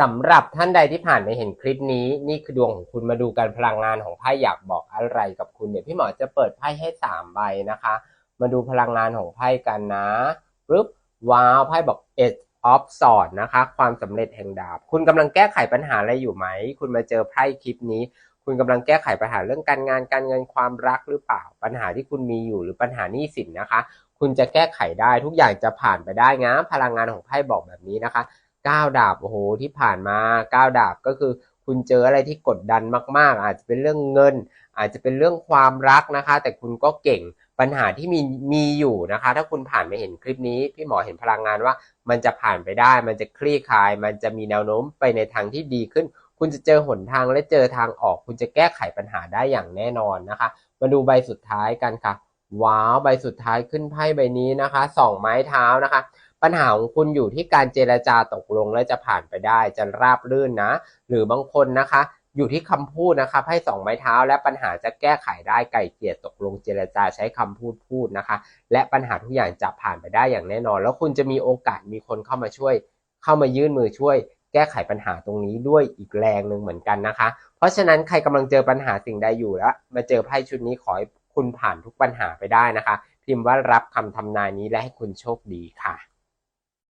สำหรับท่านใดที่ผ่านมาเห็นคลิปนี้ นี่คือดวงของคุณมาดูกันพลังงานของไพ่อยากบอกอะไรกับคุณเดี๋ยวพี่หมอจะเปิดไพ่ให้สามใบนะคะ มาดูพลังงานของไพ่กันนะปึ๊บว้าวไพ่บอก Eight of sword นะคะ ความสำเร็จแห่งดาบ คุณกำลังแก้ไขปัญหาอะไรอยู่ไหม คุณมาเจอไพ่คลิปนี้ คุณกำลังแก้ไขปัญหาเรื่องการงานการเงินความรักหรือเปล่า ปัญหาที่คุณมีอยู่หรือปัญหาหนี้สินนะคะ คุณจะแก้ไขได้ทุกอย่างจะผ่านไปได้นะพลังงานของไพ่บอกแบบนี้นะคะ ก้าดาบโอ้โหที่ผ่านมาก้าดาบก็คือคุณเจออะไรที่กดดันมาก ๆ อาจจะเป็นเรื่องเงิน อาจจะเป็นเรื่องความรักนะคะ แต่คุณก็เก่งปัญหาที่มีมีอยู่นะคะ ถ้าคุณผ่านไปเห็นคลิปนี้ พี่หมอเห็นพลังงานว่า มันจะผ่านไปได้ มันจะคลี่คลาย มันจะมีแนวโน้มไปในทางที่ดีขึ้น คุณจะเจอหนทางและเจอทางออก คุณจะแก้ไขปัญหาได้อย่างแน่นอนนะคะ มาดูใบสุดท้ายกันค่ะ ว้าวใบสุดท้ายขึ้นไพ่ใบนี้นะคะสองไม้เท้านะคะ ปัญหาของคุณอยู่ที่การเจรจาตกลงและจะผ่านไปได้จะราบรื่นนะ หรือบางคนนะคะ อยู่ที่คำพูดนะคะให้สองไม้เท้า และปัญหาจะแก้ไขได้ไก่เกลี่ยตกลงเจรจาใช้คำพูดพูดนะคะ และปัญหาทุกอย่างจะผ่านไปได้อย่างแน่นอน แล้วคุณจะมีโอกาสมีคนเข้ามาช่วย เข้ามายื่นมือช่วยแก้ไขปัญหาตรงนี้ด้วยอีกแรงหนึ่งเหมือนกันนะคะ เพราะฉะนั้นใครกำลังเจอปัญหาสิ่งใดอยู่แล้ว มาเจอไพ่ชุดนี้ขอให้ คุณผ่านทุกปัญหาไปได้นะคะ พิมพ์ว่ารับคำทำนายนี้และให้คุณโชคดีค่ะ